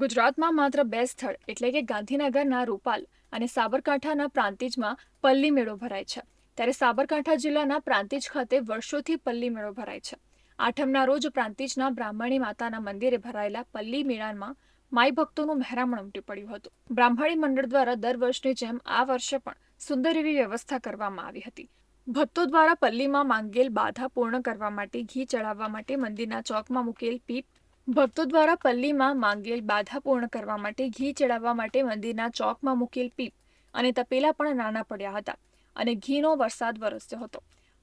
ગુજરાતમાં માત્ર બે સ્થળ, એટલે કે ગાંધીનગરના રૂપાલ અને સાબરકાંઠાના પ્રાંતિજમાં પલ્લી મેળો ભરાય છે. ત્યારે સાબરકાંઠા જિલ્લાના પ્રાંતિજ ખાતે વર્ષોથી પલ્લી મેળો ભરાય છે. આઠમના રોજ પ્રાંતિજના બ્રાહ્મણી માતાના મંદિરે ભરાયેલા પલ્લી મેળામાં માઈ ભક્તોનું મહેરામણ ઉમટી પડ્યું હતું. બ્રાહ્મણી મંડળ દ્વારા દર વર્ષની જેમ આ વર્ષે પણ સુંદર એવી વ્યવસ્થા કરવામાં આવી હતી. ભક્તો દ્વારા પલ્લીમાં માંગેલ બાધા પૂર્ણ કરવા માટે, ઘી ચડાવવા માટે મંદિરના ચોકમાં મૂકેલ પીપ ભક્તો દ્વારા પલ્લીમાં માંગેલ બાધા પૂર્ણ કરવા માટે ઘી ચડાવવા માટે મંદિરના ચોકમાં મૂકેલ પીપ અને તપેલા પણ નાના પડ્યા હતા અને ઘીનો વરસાદ વરસ્યો હતો.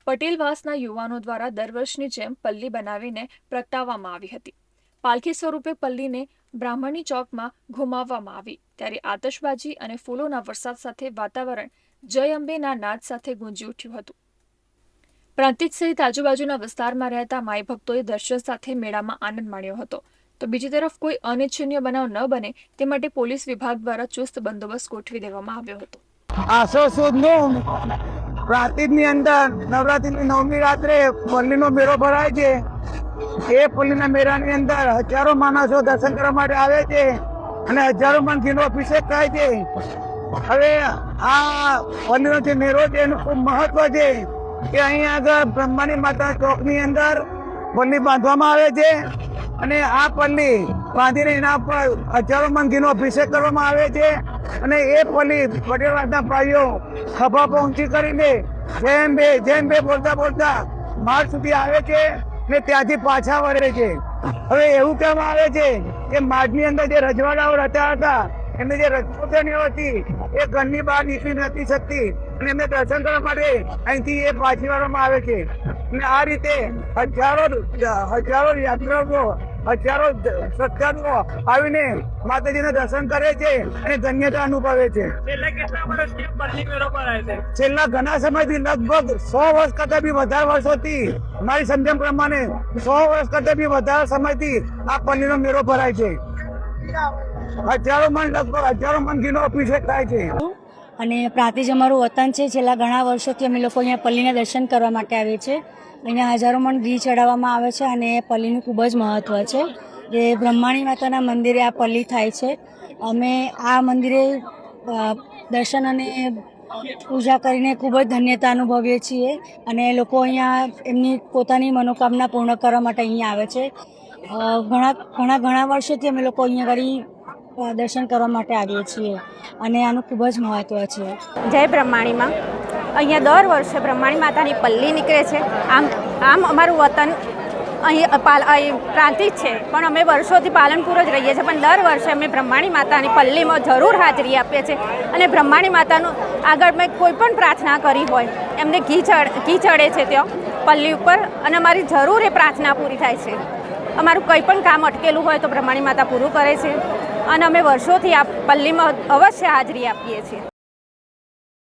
પટેલવાસના યુવાનો દ્વારા દર વર્ષની જેમ પલ્લી બનાવીને પ્રગટાવવામાં આવી હતી. પાલખી સ્વરૂપે પલ્લીને બ્રાહ્મણી ચોકમાં ઘુમાવવામાં આવી. ત્યારે આતશબાજી અને ફૂલોના વરસાદ સાથે વાતાવરણ જય અંબેના નાદ સાથે ગુંજી ઉઠ્યું હતું. પ્રાંતિજ સહિત આજુબાજુના વિસ્તારમાં રહેતા માઈ ભક્તોએ દર્શન સાથે મેળામાં આનંદ માણ્યો હતો. તો બીજી તરફ કોઈ અનિચ્છનીય બનાવ ન બને તે માટે પોલીસ વિભાગ દ્વારા ચુસ્ત બંદોબસ્ત ગોઠવી દેવામાં આવ્યો હતો. આસો સુદનું પ્રાંતિજની અંદર નવરાત્રીની નવમી રાત્રે પલ્લીનો મેળો ભરાય છે. એ પલ્લીના મેળાની અંદર હજારો માણસો દર્શન કરવા માટે આવે છે અને હજારો મણ ઘીનો અભિષેક થાય છે. હવે આ પલ્લીનો જે મેળો છે એનું ખૂબ મહત્વ છે. કે અહીં આગળ બ્રહ્માની માતા ચોકની અંદર પલ્લી બાંધવામાં આવે છે અને આ પલ્લી બાંધીને એના પર હજારો મંદિરનો અભિષેક કરવામાં આવે છે અને એ પલ્લી પટેલવાસના ભાઈઓ ખભા પહોંચી કરીને જેમ બે જેમ બે બોલતા બોલતા માર્ગ સુધી આવે છે ને ત્યાંથી પાછા વળે છે. હવે એવું કહેવામાં આવે છે કે માર્ગની અંદર જે રજવાડાઓ રહેતા હતા એમને જે રજપૂતણીઓ હતી એ ઘરની બહાર નીકળી નથી શકતી. અને એમને દર્શન કરવા માટે અહીંથી એ પાછી વાળવામાં આવે છે. અને આ રીતે હજારો હજારો યાત્રાઓ હજારો શ્રદ્ધાળુઓ આવીને માતાજીના દર્શન કરે છે અને ધન્યતા અનુભવે છે. છેલ્લા ઘણા સમયથી લગભગ સો વર્ષ કરતા બી વધારે વર્ષોથી મારી સમજણ પ્રમાણે સો વર્ષ કરતા બી વધારે સમયથી આ પલ્લીનો મેળો ભરાય છે. હજારો મણ લગભગ હજારો મણ ઘીનો અભિષેક થાય છે. અને પ્રાતિજ અમારું વતન છે. છેલ્લા ઘણા વર્ષોથી અમે લોકો અહીંયા પલ્લીના દર્શન કરવા માટે આવીએ છીએ. અહીંયા હજારો મણ ઘી ચડાવવામાં આવે છે અને પલ્લીનું ખૂબ જ મહત્ત્વ છે. જે બ્રહ્માણી માતાના મંદિરે આ પલ્લી થાય છે. અમે આ મંદિરે દર્શન અને પૂજા કરીને ખૂબ જ ધન્યતા અનુભવીએ છીએ અને લોકો અહીંયા એમની પોતાની મનોકામના પૂર્ણ કરવા માટે અહીંયા આવે છે. ઘણા ઘણા ઘણા વર્ષોથી અમે લોકો અહીંયા આગળ દર્શન કરવા માટે આવીએ છીએ અને આનું ખૂબ જ મહત્ત્વ છે. જય બ્રહ્માણીમાં. અહીંયા દર વર્ષે બ્રહ્માણી માતાની પલ્લી નીકળે છે. આમ આમ અમારું વતન અહીં પ્રાંતિજ છે. પણ અમે વર્ષોથી પાલનપુર જ રહીએ છીએ. પણ દર વર્ષે અમે બ્રહ્માણી માતાની પલ્લીમાં જરૂર હાજરી આપીએ છીએ. અને બ્રહ્માણી માતાનું આગળ મેં કોઈ પણ પ્રાર્થના કરી હોય, એમને ઘી ચડ, ઘી ચડે છે ત્યાં પલ્લી ઉપર. અને અમારી જરૂર એ પ્રાર્થના પૂરી થાય છે. અમારું કંઈ પણ કામ અટકેલું હોય તો બ્રહ્માણી માતા પૂરું કરે છે. અને અમે વર્ષોથી આ પલ્લીમાં અવશ્ય હાજરી આપીએ છીએ.